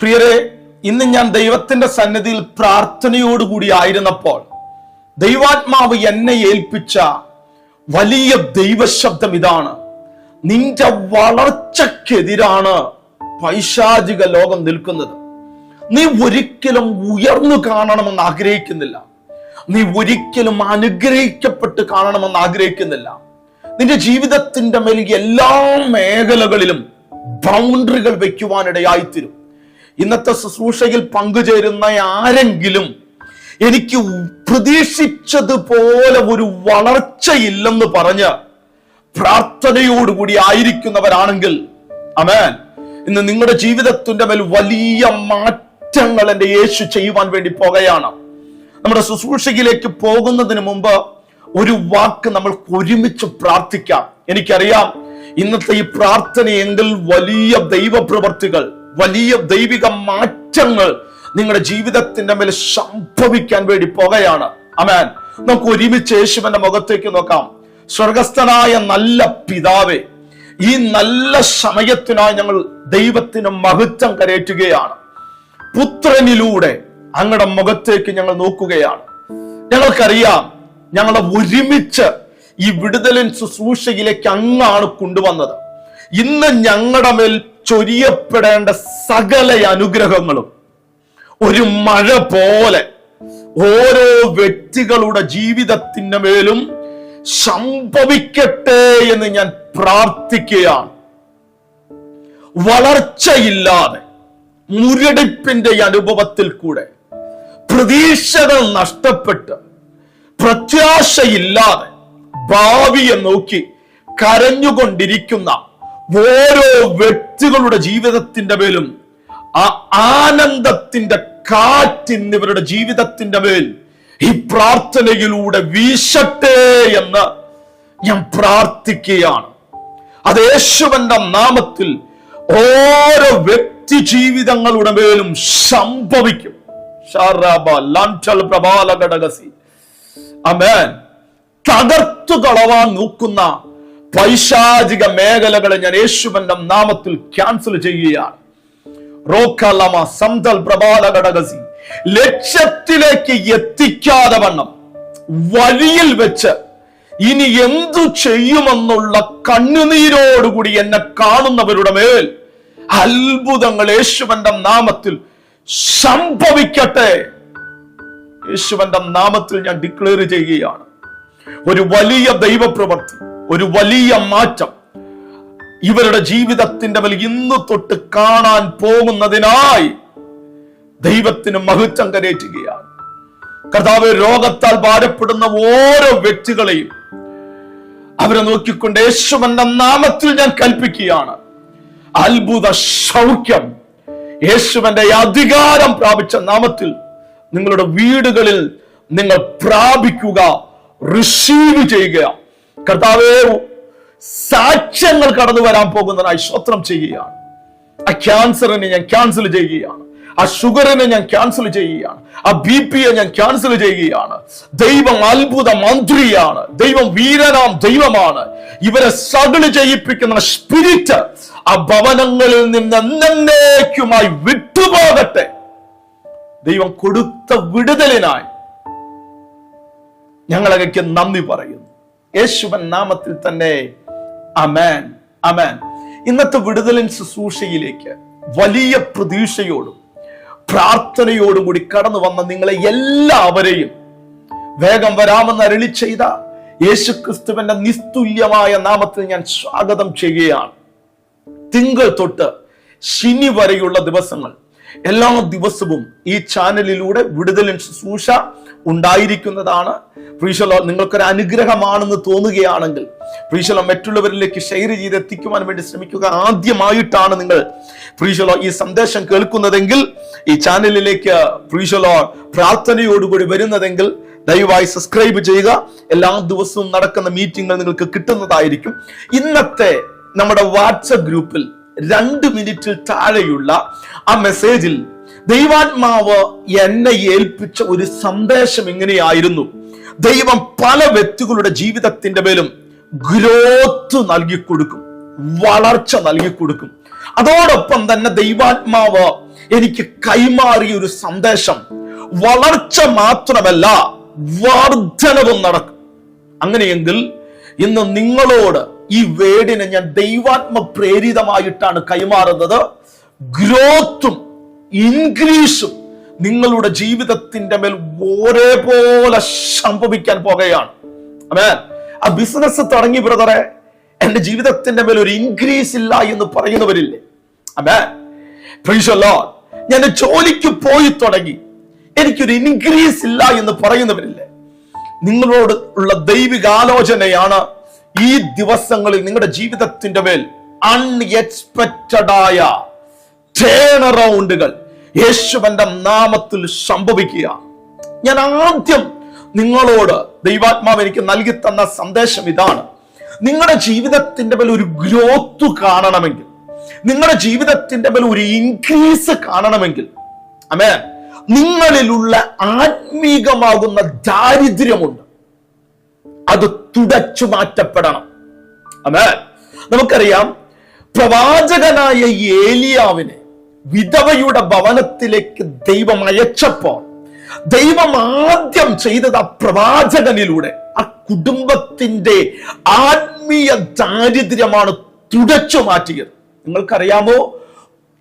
പ്രിയരെ ഇന്ന് ഞാൻ ദൈവത്തിന്റെ സന്നിധിയിൽ പ്രാർത്ഥനയോടുകൂടി ആയിരുന്നപ്പോൾ ദൈവാത്മാവ് എന്നെ ഏൽപ്പിച്ച വലിയ ദൈവശബ്ദം ഇതാണ്. നിന്റെ വളർച്ചക്കെതിരാണ് പൈശാചിക ലോകം നിൽക്കുന്നത്. നീ ഒരിക്കലും ഉയർന്നു കാണണമെന്ന് ആഗ്രഹിക്കുന്നില്ല. നീ ഒരിക്കലും അനുഗ്രഹിക്കപ്പെട്ട് കാണണമെന്ന് ആഗ്രഹിക്കുന്നില്ല. നിന്റെ ജീവിതത്തിന്റെ മേൽ എല്ലാ മേഖലകളിലും ബൗണ്ടറികൾ വെക്കുവാനിടയായിത്തീരും. ഇന്നത്തെ ശുശ്രൂഷയിൽ പങ്കുചേരുന്ന ആരെങ്കിലും എനിക്ക് പ്രതീക്ഷിച്ചതുപോലെ ഒരു വളർച്ചയില്ലെന്ന് പറഞ്ഞ് പ്രാർത്ഥനയോടുകൂടി ആയിരിക്കുന്നവരാണെങ്കിൽ അമേൻ ഇന്ന് നിങ്ങളുടെ ജീവിതത്തിന്റെ മേൽ വലിയ മാറ്റങ്ങൾ എന്റെ യേശു ചെയ്യുവാൻ വേണ്ടി പോകുകയാണ്. നമ്മുടെ ശുശ്രൂഷയിലേക്ക് പോകുന്നതിന് മുമ്പ് ഒരു വാക്ക് നമ്മൾ ഒരുമിച്ച് പ്രാർത്ഥിക്കാം. എനിക്കറിയാം ഇന്നത്തെ ഈ പ്രാർത്ഥനയെങ്കിൽ വലിയ ദൈവപ്രവർത്തികൾ വലിയ ദൈവിക മാറ്റങ്ങൾ നിങ്ങളുടെ ജീവിതത്തിന്റെ മേൽ സംഭവിക്കാൻ വേണ്ടി പോകുകയാണ്. അമേൻ നമുക്ക് ഒരുമിച്ച് യേശുവിന്റെ മുഖത്തേക്ക് നോക്കാം. സ്വർഗസ്ഥനായ നല്ല പിതാവേ ഈ നല്ല സമയത്തിനായി ഞങ്ങൾ ദൈവത്തിന് മഹത്വം കരയറ്റുകയാണ്. പുത്രനിലൂടെ അങ്ങയുടെ മുഖത്തേക്ക് ഞങ്ങൾ നോക്കുകയാണ്. ഞങ്ങൾക്കറിയാം ഞങ്ങളെ ഒരുമിച്ച് ഈ വിടുതലിൻ ശുശ്രൂഷയിലേക്ക് അങ്ങാണ് കൊണ്ടുവന്നത്. ഇന്ന് ഞങ്ങളുടെ മേൽ ചൊരിയപ്പെടേണ്ട സകല അനുഗ്രഹങ്ങളും. ഒരു മഴ പോലെ ഓരോ വ്യക്തികളുടെ ജീവിതത്തിന്റെ മേലും സംഭവിക്കട്ടെ എന്ന് ഞാൻ പ്രാർത്ഥിക്കുകയാണ്. വളർച്ചയില്ലാതെ മുരടിപ്പിന്റെ അനുഭവത്തിൽ കൂടെ പ്രതീക്ഷകൾ നഷ്ടപ്പെട്ട് പ്രത്യാശയില്ലാതെ ഭാവിയെ നോക്കി കരഞ്ഞുകൊണ്ടിരിക്കുന്ന ഓരോ വ്യക്തികളുടെ ജീവിതത്തിന്റെ മേലും ആ ആനന്ദത്തിന്റെ കാറ്റ് കാറ്റിന്നിവരുടെ ജീവിതത്തിന്റെ മേൽ ഈ പ്രാർത്ഥനയിലൂടെ വീശട്ടെ എന്ന് ഞാൻ പ്രാർത്ഥിക്കുകയാണ്. അത് യേശുവന്റെ നാമത്തിൽ ഓരോ വ്യക്തി ജീവിതങ്ങളുടെ മേലും സംഭവിക്കും. തകർത്തു കളവാൻ നോക്കുന്ന പൈശാചിക മേഖലകളെ ഞാൻ യേശുവന്റെ നാമത്തിൽ ക്യാൻസൽ ചെയ്യുകയാണ്. റോക്കലമ പ്രബാല ലക്ഷ്യത്തിലേക്ക് എത്തിക്കാതെ വണ്ണം. വഴിയിൽ വെച്ച് ഇനി എന്തു ചെയ്യുമെന്നുള്ള കണ്ണുനീരോടുകൂടി എന്നെ കാണുന്നവരുടെ മേൽ അത്ഭുതങ്ങൾ യേശുവന്റെ നാമത്തിൽ സംഭവിക്കട്ടെ. യേശുവന്റെ നാമത്തിൽ ഞാൻ ഡിക്ലെയർ ചെയ്യുകയാണ്. ഒരു വലിയ ദൈവപ്രവൃത്തി. ഒരു വലിയ മാറ്റം. ഇവരുടെ ജീവിതത്തിന്റെ മേൽ ഇന്ന് തൊട്ട് കാണാൻ പോകുന്നതിനായി ദൈവത്തിന് മഹത്വം കരേറ്റുകയാണ്. കർത്താവ് രോഗത്താൽ ഭാരപ്പെടുന്ന ഓരോ വ്യക്തികളെയും അവരെ നോക്കിക്കൊണ്ട് യേശുവന്റെ നാമത്തിൽ ഞാൻ കൽപ്പിക്കുകയാണ്. അത്ഭുത സൗഖ്യം യേശുവന്റെ അധികാരം പ്രാപിച്ച നാമത്തിൽ നിങ്ങളുടെ വീടുകളിൽ നിങ്ങൾ പ്രാപിക്കുക റിസീവ് ചെയ്യുക. കർത്താവേ സാക്ഷ്യങ്ങൾ കടന്നു വരാൻ പോകുന്നതിനായി സ്വത്രം ചെയ്യുകയാണ്. ആ ക്യാൻസറിനെ ഞാൻ ക്യാൻസൽ ചെയ്യുകയാണ്. ആ ഷുഗറിനെ ഞാൻ ക്യാൻസൽ ചെയ്യുകയാണ്. ആ ബി പിയെ ഞാൻ ക്യാൻസൽ ചെയ്യുകയാണ്. ദൈവം അത്ഭുത മന്ത്രിയാണ്. ദൈവം വീരനാം ദൈവമാണ്. ഇവരെ സകൾ ചെയ്യിപ്പിക്കുന്ന സ്പിരിറ്റ് ആ ഭവനങ്ങളിൽ നിന്ന് എന്നേക്കുമായി വിട്ടുപോകട്ടെ. ദൈവം കൊടുത്ത വിടുതലിനായി ഞങ്ങളകയ്ക്ക് നന്ദി പറയുന്നു. യേശുവൻ നാമത്തിൽ തന്നെ. അമേൻ അമേൻ ഇന്നത്തെ വിടുതലിൻ ശുശ്രൂഷയിലേക്ക് വലിയ പ്രതീക്ഷയോടും പ്രാർത്ഥനയോടും കൂടി കടന്നു വന്ന നിങ്ങളെ എല്ലാവരെയും വേഗം വരാമെന്ന് അരളി ചെയ്ത യേശു ക്രിസ്തുവിന്റെ നിസ്തുല്യമായ നാമത്തിൽ ഞാൻ സ്വാഗതം ചെയ്യുകയാണ്. തിങ്കൾ തൊട്ട് ശനി വരെയുള്ള ദിവസങ്ങൾ എല്ലാ ദിവസവും ഈ ചാനലിലൂടെ വിടുതലിൻ ശുശ്രൂഷ ഉണ്ടായിരിക്കുന്നതാണ്. പ്രീശലോ നിങ്ങൾക്കൊരു അനുഗ്രഹമാണെന്ന് തോന്നുകയാണെങ്കിൽ പ്രീശലോ മറ്റുള്ളവരിലേക്ക് ഷെയർ ചെയ്ത് എത്തിക്കുവാൻ വേണ്ടി ശ്രമിക്കുക ആദ്യമായിട്ടാണ് നിങ്ങൾ പ്രീശലോ ഈ സന്ദേശം കേൾക്കുന്നതെങ്കിൽ ഈ ചാനലിലേക്ക് പ്രീശലോ പ്രാർത്ഥനയോടുകൂടി വരുന്നതെങ്കിൽ ദയവായി സബ്സ്ക്രൈബ് ചെയ്യുക. എല്ലാ ദിവസവും നടക്കുന്ന മീറ്റിംഗുകൾ നിങ്ങൾക്ക് കിട്ടുന്നതായിരിക്കും. ഇന്നത്തെ നമ്മുടെ വാട്സപ്പ് ഗ്രൂപ്പിൽ രണ്ട് മിനിറ്റിൽ താഴെയുള്ള ആ മെസ്സേജിൽ ദൈവാത്മാവ് എന്നെ ഏൽപ്പിച്ച ഒരു സന്ദേശം എങ്ങനെയായിരുന്നു ദൈവം പല വ്യക്തികളുടെ ജീവിതത്തിന്റെ മേലും ഗ്രോത്ത് നൽകി കൊടുക്കും വളർച്ച നൽകി കൊടുക്കും അതോടൊപ്പം തന്നെ ദൈവാത്മാവ് എനിക്ക് കൈമാറിയ ഒരു സന്ദേശം വളർച്ച മാത്രമല്ല വർധനവും നടക്കും. അങ്ങനെയെങ്കിൽ ഇന്ന് നിങ്ങളോട് ഈ വേർഡിനെ ഞാൻ ദൈവാത്മ പ്രേരിതമായിട്ടാണ് കൈമാറുന്നത്. ഗ്രോത്തും ഇൻക്രീസും നിങ്ങളുടെ ജീവിതത്തിന്റെ മേൽ ഒരേപോലെ സംഭവിക്കാൻ പോകുകയാണ്. അമേ ആ ബിസിനസ് തുടങ്ങി ബ്രദറെ. എന്റെ ജീവിതത്തിന്റെ മേൽ ഒരു ഇൻക്രീസ് ഇല്ല എന്ന് പറയുന്നവരില്ലേ? അമേ പ്രീഷല്ലോ ഞാൻ ജോലിക്ക് പോയി തുടങ്ങി. എനിക്കൊരു ഇൻക്രീസ് ഇല്ല എന്ന് പറയുന്നവരില്ലേ? നിങ്ങളോട് ഉള്ള ദൈവികാലോചനയാണ് ഈ ദിവസങ്ങളിൽ നിങ്ങളുടെ ജീവിതത്തിന്റെ മേൽ അൺഎക്സ്പെക്റ്റഡ് ആയ ടേണറൗണ്ടുകൾ യേശുവന്റെ നാമത്തിൽ സംഭവിക്കുക. ഞാൻ ആദ്യം നിങ്ങളോട് ദൈവാത്മാവ് എനിക്ക് നൽകി തന്ന സന്ദേശം ഇതാണ്. നിങ്ങളുടെ ജീവിതത്തിന്റെ മേൽ ഒരു ഗ്രോത്ത് കാണണമെങ്കിൽ നിങ്ങളുടെ ജീവിതത്തിന്റെ മേൽ ഒരു ഇൻക്രീസ് കാണണമെങ്കിൽ അമേ നിങ്ങളിലുള്ള ആത്മീകമാകുന്ന ദാരിദ്ര്യമുണ്ട്. അത് തുടച്ചു മാറ്റപ്പെടണം. അമേ നമുക്കറിയാം പ്രവാചകനായ ഏലിയാവിനെ വിധവയുടെ ഭവനത്തിലേക്ക് ദൈവം അയച്ചപ്പോൾ ദൈവം ആദ്യം ചെയ്തത് ആ പ്രവാചകനിലൂടെ. ആ കുടുംബത്തിന്റെ ആത്മീയ ദാരിദ്ര്യമാണ് തുടച്ചു മാറ്റിയത്. നിങ്ങൾക്കറിയാമോ?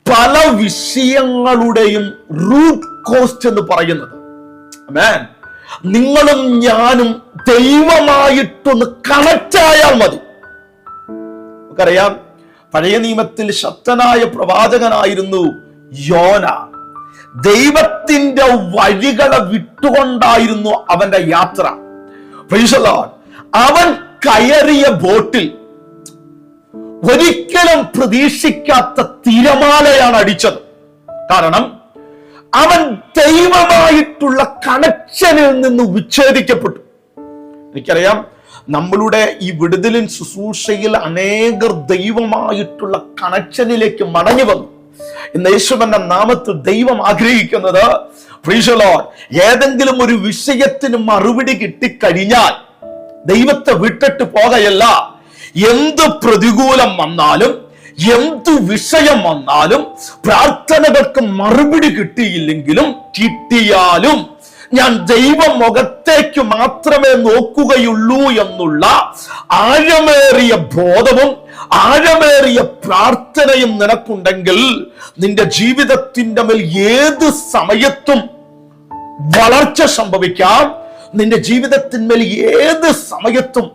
പല വിഷയങ്ങളുടെയും റൂട്ട് കോസ്റ്റ് എന്ന് പറയുന്നത്. മാൻ നിങ്ങളും ഞാനും ദൈവമായിട്ടൊന്ന് കണക്റ്റായാൽ മതി. നമുക്കറിയാം പഴയ നിയമത്തിൽ ശക്തനായ പ്രവാചകനായിരുന്നു യോന. ദൈവത്തിന്റെ വഴികളെ വിട്ടുകൊണ്ടായിരുന്നു അവന്റെ യാത്ര. അവൻ കയറിയ ബോട്ടിൽ ഒരിക്കലും പ്രതീക്ഷിക്കാത്ത തിരമാലയാണ് അടിച്ചത്. കാരണം അവൻ ദൈവമായിട്ടുള്ള കണക്ഷനിൽ നിന്ന് വിച്ഛേദിക്കപ്പെട്ടു. എനിക്കറിയാം നമ്മളുടെ ഈ വിടുതലിൻ ശുശ്രൂഷയിൽ അനേകർ ദൈവമായിട്ടുള്ള കണക്ഷനിലേക്ക് മടങ്ങി വന്നു. ഇന്ന് യേശുവന്റെ നാമത്തിൽ ദൈവം ആഗ്രഹിക്കുന്നത് ഏതെങ്കിലും ഒരു വിഷയത്തിന് മറുപടി കിട്ടിക്കഴിഞ്ഞാൽ ദൈവത്തെ വിട്ടിട്ട് പോകയല്ല. എന്ത് പ്രതികൂലം വന്നാലും എന്ത് വിഷയം വന്നാലും പ്രാർത്ഥനകൾക്ക് മറുപടി കിട്ടിയില്ലെങ്കിലും കിട്ടിയാലും ഞാൻ ദൈവ മുഖത്തേക്ക് മാത്രമേ നോക്കുകയുള്ളൂ എന്നുള്ള ആഴമേറിയ ബോധവും ആഴമേറിയ പ്രാർത്ഥനയും നിനക്കുണ്ടെങ്കിൽ നിന്റെ ജീവിതത്തിന്റെ മേൽ ഏത് സമയത്തും വളർച്ച സംഭവിക്കാം. നിന്റെ ജീവിതത്തിന്മേൽ ഏത് സമയത്തും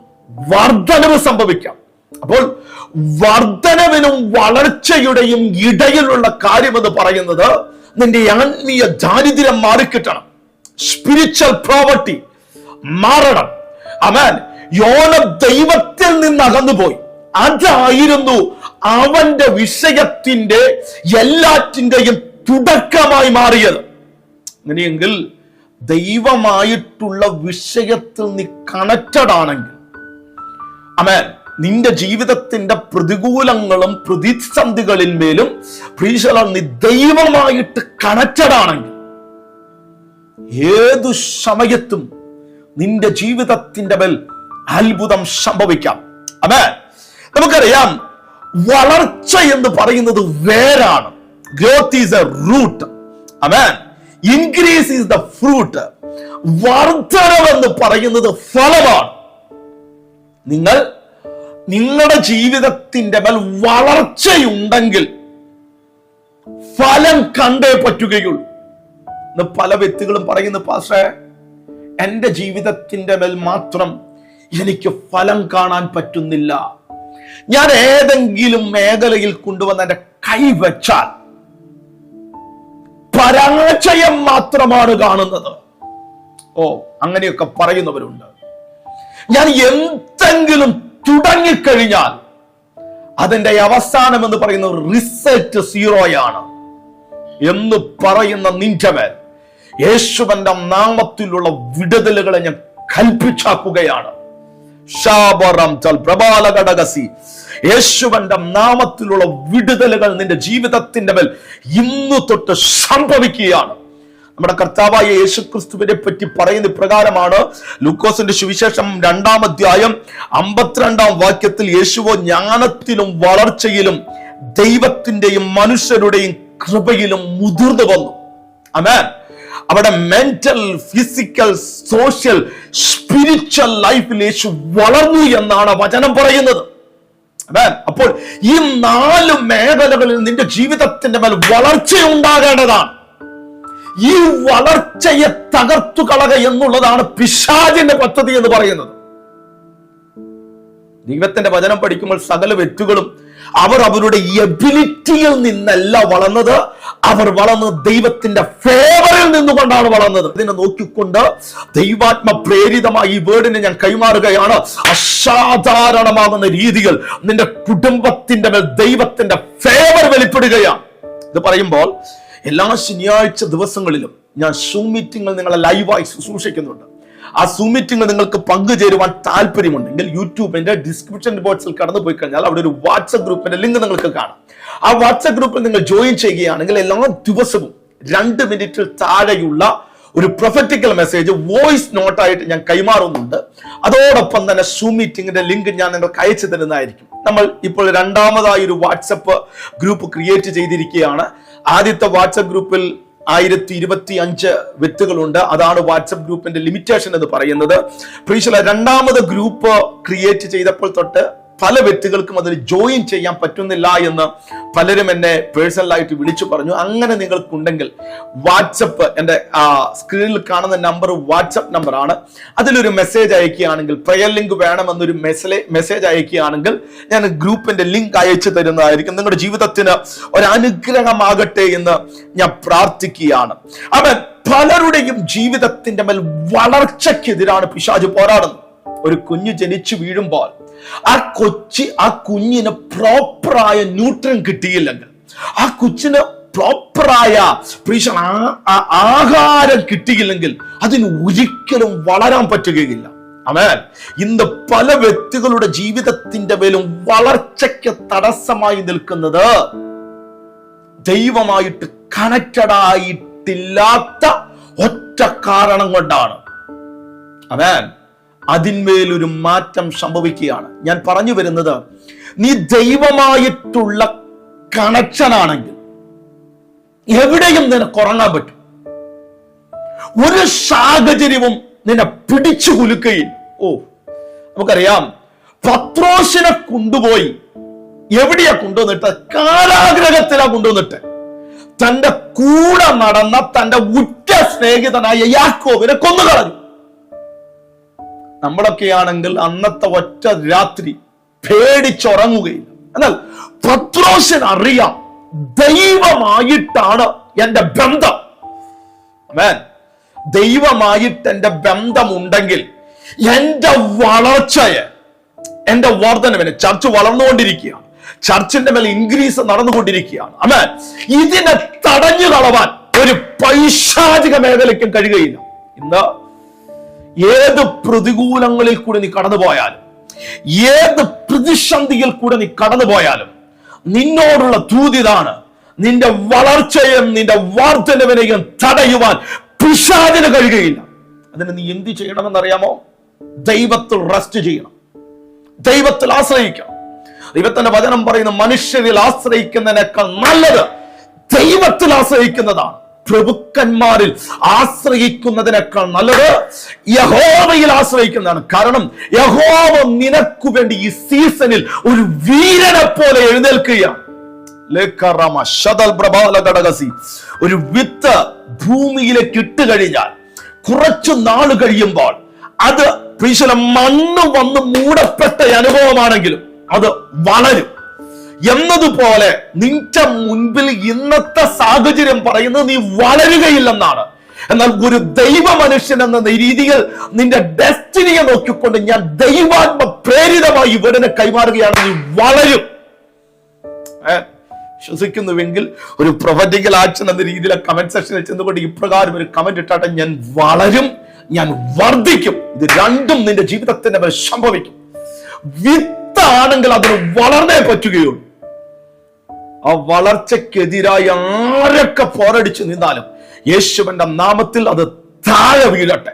വർധനവ് സംഭവിക്കാം. അപ്പോൾ വർധനവിനും വളർച്ചയുടെയും ഇടയിലുള്ള കാര്യം എന്ന് പറയുന്നത് നിന്റെ ആത്മീയ ദാരിദ്ര്യം മാറിക്കിട്ടണം. സ്പിരിച്വൽ പ്രോപ്പർട്ടി മാറണം. അമേൻ യോന ദൈവത്തിൽ നിന്ന് അകന്നുപോയി. അതായിരുന്നു അവന്റെ വിഷയത്തിന്റെ എല്ലാറ്റിന്റെയും തുടക്കമായി മാറിയത്. അങ്ങനെയെങ്കിൽ ദൈവമായിട്ടുള്ള വിഷയത്തിൽ നീ കണക്റ്റഡ് ആണെങ്കിൽ അമേൻ നിന്റെ ജീവിതത്തിന്റെ പ്രതികൂലങ്ങളും പ്രതിസന്ധികളിന്മേലും പ്രീശല നീ ദൈവമായിട്ട് കണക്റ്റഡ് ആണെങ്കിൽ ഏതു സമയത്തും നിന്റെ ജീവിതത്തിന്റെ മേൽ അത്ഭുതം സംഭവിക്കാം. അമേ നമുക്കറിയാം വളർച്ച എന്ന് പറയുന്നത് വേരാണ്. Growth is a root amen increase is the fruit വർദ്ധനവെന്ന് പറയുന്നത് ഫലമാണ്. നിങ്ങൾ നിങ്ങളുടെ ജീവിതത്തിന്റെ മേൽ വളർച്ചയുണ്ടെങ്കിൽ ഫലം കണ്ടേ പറ്റുകയുള്ളൂ. ഇന്ന് പല വ്യക്തികളും പറയുന്നു പാഷേ എന്റെ ജീവിതത്തിന്റെ മേൽ മാത്രം എനിക്ക് ഫലം കാണാൻ പറ്റുന്നില്ല. ഞാൻ ഏതെങ്കിലും മേഖലയിൽ കൊണ്ടുവന്ന് എന്റെ കൈ വെച്ചാൽ പരാജയം മാത്രമാണ് കാണുന്നത്. ഓ അങ്ങനെയൊക്കെ പറയുന്നവരുണ്ട്. ഞാൻ എന്തെങ്കിലും തുടങ്ങിക്കഴിഞ്ഞാൽ അതിന്റെ അവസാനം എന്ന് പറയുന്നത് റിസൾട്ട് സീറോയാണ് എന്ന് പറയുന്ന നിന്റെ മേൽ. യേശുവന്റെ നാമത്തിലുള്ള വിടുതലുകളെ ഞാൻ കൽപ്പിച്ചാക്കുകയാണ്. യേശുവന്റെ നാമത്തിലുള്ള വിടുതലുകൾ നിന്റെ ജീവിതത്തിന്റെ മേൽ ഇന്നു തൊട്ട് സംഭവിക്കുകയാണ്. നമ്മുടെ കർത്താവായ യേശു ക്രിസ്തുവിനെ പറ്റി പറയുന്ന ഇപ്രകാരമാണ്. ലൂക്കോസിന്റെ സുവിശേഷം രണ്ടാം അധ്യായം അമ്പത്തിരണ്ടാം വാക്യത്തിൽ യേശുവോ ജ്ഞാനത്തിലും വളർച്ചയിലും ദൈവത്തിന്റെയും മനുഷ്യരുടെയും കൃപയിലും മുതിർന്നു വന്നു. അമേൻ അവിടെ മെന്റൽ ഫിസിക്കൽ സോഷ്യൽ സ്പിരിച്വൽ ലൈഫിൽ യേശു വളർന്നു എന്നാണ് വചനം പറയുന്നത്. അപ്പോൾ ഈ നാല് മേഖലകളിൽ നിന്റെ ജീവിതത്തിന്റെ മേൽ വളർച്ച ഉണ്ടാകേണ്ടതാണ് ഈ വളർച്ചയെ തകർത്തു കളക എന്നുള്ളതാണ് പിശാചിന്റെ പദ്ധതി എന്ന് പറയുന്നത്. ദൈവത്തിന്റെ വചനം പഠിക്കുമ്പോൾ സകല വ്യക്തികളും അവർ അവരുടെ എബിലിറ്റിയിൽ നിന്നല്ല വളർന്നത്. അവർ വളർന്ന് ദൈവത്തിന്റെ ഫേവറിൽ നിന്നുകൊണ്ടാണ് വളർന്നത്. ഇതിനെ നോക്കിക്കൊണ്ട് ദൈവാത്മ പ്രേരിതമായി ഈ വേർഡിനെ ഞാൻ കൈമാറുകയാണ്. അസാധാരണമാകുന്ന രീതികൾ നിന്റെ കുടുംബത്തിന്റെ മേൽ ദൈവത്തിന്റെ ഫേവർ വെളിപ്പെടുകയാണ്. ഇത് പറയുമ്പോൾ എല്ലാ ശനിയാഴ്ച ദിവസങ്ങളിലും ഞാൻ സൂ മീറ്റിംഗിൽ നിങ്ങളെ ലൈവായി ശുശ്രൂഷിക്കുന്നുണ്ട്. ആ സൂം നിങ്ങൾക്ക് പങ്കുചേരുവാൻ താല്പര്യമുണ്ടെങ്കിൽ യൂട്യൂബിന്റെ ഡിസ്ക്രിപ്ഷൻ ബോക്സിൽ കടന്നു പോയി കഴിഞ്ഞാൽ അവിടെ ഒരു വാട്സപ്പ് ഗ്രൂപ്പിന്റെ ലിങ്ക് നിങ്ങൾക്ക് കാണാം. ആ വാട്സപ്പ് ഗ്രൂപ്പിൽ നിങ്ങൾ ജോയിൻ ചെയ്യുകയാണെങ്കിൽ എല്ലാ ദിവസവും രണ്ട് മിനിറ്റിൽ താഴെയുള്ള ഒരു പ്രൊഫറ്റിക്കൽ മെസ്സേജ് വോയിസ് നോട്ടായിട്ട് ഞാൻ കൈമാറുന്നുണ്ട്. അതോടൊപ്പം തന്നെ സൂം മീറ്റിംഗിന്റെ ലിങ്ക് ഞാൻ നിങ്ങൾക്ക് അയച്ചു തരുന്നതായിരിക്കും. നമ്മൾ ഇപ്പോൾ രണ്ടാമതായി ഒരു വാട്സപ്പ് ഗ്രൂപ്പ് ക്രിയേറ്റ് ചെയ്തിരിക്കുകയാണ്. ആദ്യത്തെ വാട്സപ്പ് ഗ്രൂപ്പിൽ ആയിരത്തി ഇരുപത്തി അഞ്ച് വിത്തുകളുണ്ട്. അതാണ് വാട്സപ്പ് ഗ്രൂപ്പിന്റെ ലിമിറ്റേഷൻ എന്ന് പറയുന്നത്. പ്രീശല രണ്ടാമത് ഗ്രൂപ്പ് ക്രിയേറ്റ് ചെയ്തപ്പോൾ തൊട്ട് പല വ്യക്തികൾക്കും അതിൽ ജോയിൻ ചെയ്യാൻ പറ്റുന്നില്ല എന്ന് പലരും എന്നെ പേഴ്സണലായിട്ട് വിളിച്ചു പറഞ്ഞു. അങ്ങനെ നിങ്ങൾക്കുണ്ടെങ്കിൽ വാട്സപ്പ് എന്റെ സ്ക്രീനിൽ കാണുന്ന നമ്പർ വാട്സപ്പ് നമ്പറാണ് അതിലൊരു മെസ്സേജ് അയക്കുകയാണെങ്കിൽ പ്രയർ ലിങ്ക് വേണമെന്നൊരു മെസ്സേജ് മെസ്സേജ് അയക്കുകയാണെങ്കിൽ ഞാൻ ഗ്രൂപ്പിന്റെ ലിങ്ക് അയച്ചു തരുന്നതായിരിക്കും. നിങ്ങളുടെ ജീവിതത്തിന് ഒരനുഗ്രഹമാകട്ടെ എന്ന് ഞാൻ പ്രാർത്ഥിക്കുകയാണ്. അവൻ പലരുടെയും ജീവിതത്തിന്റെ മേൽ വളർച്ചയ്ക്കെതിരാണ് പിശാജ് പോരാടുന്നത്. ഒരു കുഞ്ഞു ജനിച്ചു വീഴുമ്പോൾ ആ കൊച്ചി ആ കുഞ്ഞിന് പ്രോപ്പറായ ന്യൂട്രൻ കിട്ടിയില്ലെങ്കിൽ ആ കൊച്ചിന് പ്രോപ്പറായ പ്രീഷൻ ആഹാരം കിട്ടിയില്ലെങ്കിൽ അതിന് ഒരിക്കലും വളരാൻ പറ്റുകയില്ല. അമേൻ ഇന്ന് പല വ്യക്തികളുടെ ജീവിതത്തിന്റെ മേലും വളർച്ചയ്ക്ക് തടസ്സമായി നിൽക്കുന്നത് ദൈവമായിട്ട് കണക്റ്റഡ് ആയിട്ടില്ലാത്ത ഒറ്റ കാരണം കൊണ്ടാണ്. അമേൻ അതിന്മേലൊരു മാറ്റം സംഭവിക്കുകയാണ്. ഞാൻ പറഞ്ഞു വരുന്നത് നീ ദൈവമായിട്ടുള്ള കണക്ഷൻ ആണെങ്കിൽ എവിടെയും നിനക്ക് ഉറങ്ങാൻ പറ്റും. ഒരു സാഹചര്യവും നിന്നെ പിടിച്ചു കുലുക്കുകയും ഓ നമുക്കറിയാം പത്രോസിനെ കൊണ്ടുപോയി എവിടെയാ കൊണ്ടുവന്നിട്ട്? കാലാഗ്രഹത്തിലാ കൊണ്ടുവന്നിട്ട്. തന്റെ കൂടെ നടന്ന തന്റെ ഉറ്റ സ്നേഹിതനായ യാക്കോവിനെ കൊന്നുകളഞ്ഞു. നമ്മളൊക്കെയാണെങ്കിൽ അന്നത്തെ ഒറ്റ രാത്രി പേടിച്ചുറങ്ങുകയില്ല. എന്നാൽ പത്രോസിന് അറിയാം ദൈവമായിട്ടാണ് എന്റെ ബന്ധം. Amen. ദൈവമായിട്ട് എന്റെ ബന്ധമുണ്ടെങ്കിൽ എന്റെ വളർച്ചയെ എന്റെ വർധനവിന് ചർച്ച് വളർന്നുകൊണ്ടിരിക്കുകയാണ്. ചർച്ചിന്റെ മേൽ ഇൻക്രീസ് നടന്നുകൊണ്ടിരിക്കുകയാണ്. അമേൻ ഇതിനെ തടഞ്ഞു കളവാൻ ഒരു പൈശാചിക മേഖലയ്ക്കും കഴിയുകയില്ല. ഇന്ന് ഏത് പ്രതികൂലങ്ങളിൽ കൂടെ നീ കടന്നുപോയാലും ഏത് പ്രതിസന്ധിയിൽ കൂടെ നീ കടന്നുപോയാലും നിന്നോടുള്ള തൂതിതാണ് നിന്റെ വളർച്ചയും നിന്റെ വർധനവിനെയും തടയുവാൻ പിശാചിന് കഴിയുകയില്ല. അതിന് നീ എന്ത് ചെയ്യണമെന്ന് അറിയാമോ ദൈവത്തിൽ റെസ്റ്റ് ചെയ്യണം. ദൈവത്തിൽ ആശ്രയിക്കണം. ദൈവത്തിന്റെ വചനം പറയുന്ന മനുഷ്യരിൽ ആശ്രയിക്കുന്നതിനേക്കാൾ നല്ലത് ദൈവത്തിൽ ആശ്രയിക്കുന്നതാണ്. പ്രഭുക്കന്മാരിൽ ആശ്രയിക്കുന്നതിനേക്കാൾ നല്ലത് യഹോവയിൽ ആശ്രയിക്കുന്നതാണ്. കാരണം യഹോവ നിനക്കു വേണ്ടി ഈ സീസണിൽ ഒരു വീരനെ പോലെ എഴുന്നേൽക്കുകയാണ്. ഒരു വിത്ത് ഭൂമിയിലേക്ക് ഇട്ട് കഴിഞ്ഞാൽ കുറച്ചു നാൾ കഴിയുമ്പോൾ അത് മണ്ണ് വന്ന് മൂടപ്പെട്ട അനുഭവമാണെങ്കിലും അത് വളരും. എന്നതുപോലെ നിന്റെ മുൻപിൽ ഇന്നത്തെ സാഹചര്യം പറയുന്നത് നീ വളരുകയില്ലെന്നാണ്. എന്നാൽ ഒരു ദൈവ മനുഷ്യൻ എന്ന രീതിയിൽ നിന്റെ ഡെസ്റ്റിനിയെ നോക്കിക്കൊണ്ട് ഞാൻ ദൈവാത്മ പ്രേരിതമായി ഇവരനെ കൈമാറുകയാണ്. നീ വളരും. ശ്വസിക്കുന്നുവെങ്കിൽ ഒരു പ്രൊഫറ്റിക്കൽ ആക്ഷൻ എന്ന രീതിയിലെ കമന്റ് സെക്ഷനിൽ ചെന്നുകൊണ്ട് ഇപ്രകാരം ഒരു കമന്റ് ഇട്ടാട്ടെ ഞാൻ വളരും ഞാൻ വർദ്ധിക്കും. ഇത് രണ്ടും നിന്റെ ജീവിതത്തിന്റെ സംഭവിക്കും. വിത്താണെങ്കിൽ അതിന് വളർന്നേ പറ്റുകയുള്ളൂ. ആ വളർച്ചയ്ക്കെതിരായി ആരൊക്കെ പോരടിച്ചു നിന്നാലും യേശുവിന്റെ നാമത്തിൽ അത് താഴെ വീഴട്ടെ.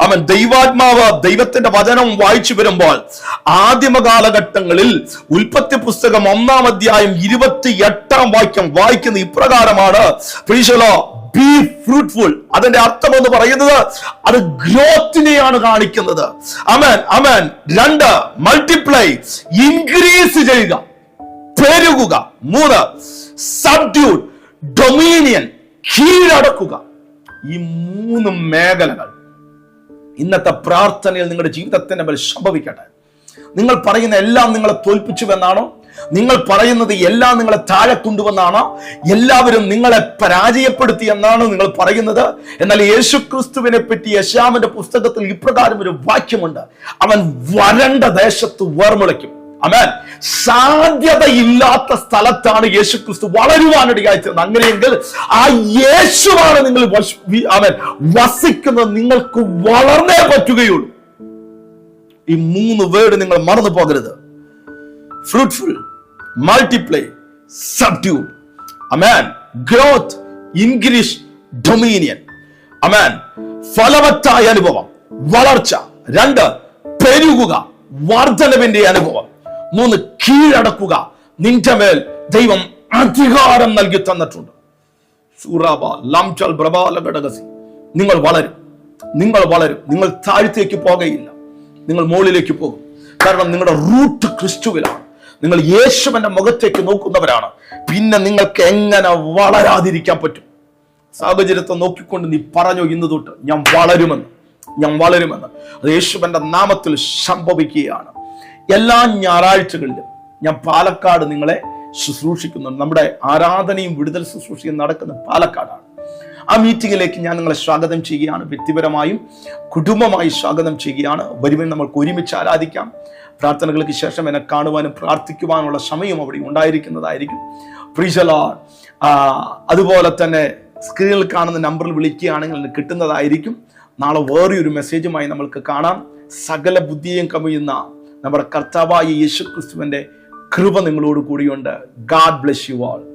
അവൻ ദൈവാത്മാവ് ദൈവത്തിന്റെ വചനം വായിച്ചു വരുമ്പോൾ ആദിമ കാലഘട്ടങ്ങളിൽ ഉൽപ്പത്തി പുസ്തകം ഒന്നാം അധ്യായം ഇരുപത്തി എട്ടാം വാക്യം വായിക്കുന്ന ഇപ്രകാരമാണ്. ബി ഫ്രൂട്ട്ഫുൾ അതിന്റെ അർത്ഥം എന്ന് പറയുന്നത് അത് ഗ്രോത്തിനെയാണ് കാണിക്കുന്നത്. അമൻ അമൻ രണ്ട് മൾട്ടിപ്ലൈ ഇൻക്രീസ് ചെയ്യുക പെരുകുക. മൂന്ന് സബ്ഡ്യൂഡ് ഡൊമീനിയൻ കീഴടക്കുക. ഈ മൂന്ന് മേഖലകൾ. ഇന്നത്തെ പ്രാർത്ഥനയിൽ നിങ്ങളുടെ ജീവിതത്തിന്റെ മേൽ സംഭവിക്കട്ടെ നിങ്ങൾ പറയുന്ന എല്ലാം നിങ്ങളെ തോൽപ്പിച്ചുവെന്നാണോ? നിങ്ങൾ പറയുന്നത് എല്ലാം നിങ്ങളെ താഴെ കൊണ്ടുവന്നാണോ? എല്ലാവരും നിങ്ങളെ പരാജയപ്പെടുത്തി എന്നാണോ നിങ്ങൾ പറയുന്നത്? എന്നാൽ യേശു ക്രിസ്തുവിനെ പറ്റി യശാമിന്റെ പുസ്തകത്തിൽ ഇപ്രകാരം ഒരു വാക്യമുണ്ട്. അവൻ വരണ്ട ദേശത്ത് വേർമുളയ്ക്കും. അമേൻ സാധ്യതയില്ലാത്ത സ്ഥലത്താണ് യേശു ക്രിസ്തു വളരുവാനിടയായി തീർന്നത്. അങ്ങനെയെങ്കിൽ ആ യേശുവാണ് നിങ്ങൾ വസിക്കുന്നത് നിങ്ങൾക്ക് വളർന്നേ പറ്റുകയുള്ളൂ. ഈ മൂന്ന് വേർഡ് നിങ്ങൾ മറന്നു പോകരുത്. Fruitful multiply subdued amen growth increase dominion amen ഫലവത്തായ അനുഭവം. വളർച്ച. രണ്ട് പെരുകുക. വർധനവിന്റെ അനുഭവം. മൂന്ന് കീഴടക്കുക. നിന്റെ മേൽ ദൈവം അധികാരം നൽകി തന്നിട്ടുണ്ട്. നിങ്ങൾ വളരും. നിങ്ങൾ വളരും. നിങ്ങൾ താഴ്ത്തേക്ക് പോകയില്ല. നിങ്ങൾ മുകളിലേക്ക് പോകും. കാരണം നിങ്ങളുടെ റൂട്ട് ക്രിസ്തുവിലാണ്. നിങ്ങൾ യേശുവിന്റെ മുഖത്തേക്ക് നോക്കുന്നവരാണ്. പിന്നെ നിങ്ങൾക്ക് എങ്ങനെ വളരാതിരിക്കാൻ പറ്റും? സാഹചര്യത്തെ നോക്കിക്കൊണ്ട് നീ പറഞ്ഞു ഇന്ന് തൊട്ട്. ഞാൻ വളരുമെന്ന്. ഞാൻ വളരുമെന്ന്. അത് യേശുവിന്റെ നാമത്തിൽ സംഭവിക്കുകയാണ്. എല്ലാ ഞായറാഴ്ചകളിലും ഞാൻ പാലക്കാട് നിങ്ങളെ ശുശ്രൂഷിക്കുന്നു നമ്മുടെ ആരാധനയും വിടുതൽ ശുശ്രൂഷയും നടക്കുന്ന പാലക്കാടാണ്. ആ മീറ്റിങ്ങിലേക്ക് ഞാൻ നിങ്ങളെ സ്വാഗതം ചെയ്യുകയാണ്. വ്യക്തിപരമായും കുടുംബമായി സ്വാഗതം ചെയ്യുകയാണ്. വരുവിൻ നമ്മൾക്ക് ഒരുമിച്ച് ആരാധിക്കാം. പ്രാർത്ഥനകൾക്ക് ശേഷം എന്നെ കാണുവാനും പ്രാർത്ഥിക്കുവാനുള്ള സമയം അവിടെ ഉണ്ടായിരിക്കുന്നതായിരിക്കും. പ്രീശലോ അതുപോലെ തന്നെ സ്ക്രീനിൽ കാണുന്ന നമ്പറിൽ വിളിക്കുകയാണെങ്കിൽ കിട്ടുന്നതായിരിക്കും. നാളെ വേറെയൊരു മെസ്സേജുമായി നമ്മൾക്ക് കാണാം. സകല ബുദ്ധിയും കമിയുന്ന നമ്മുടെ കർത്താവായ യേശു ക്രിസ്തുവിന്റെ കൃപ നിങ്ങളോട് കൂടിയുണ്ട്. God bless you all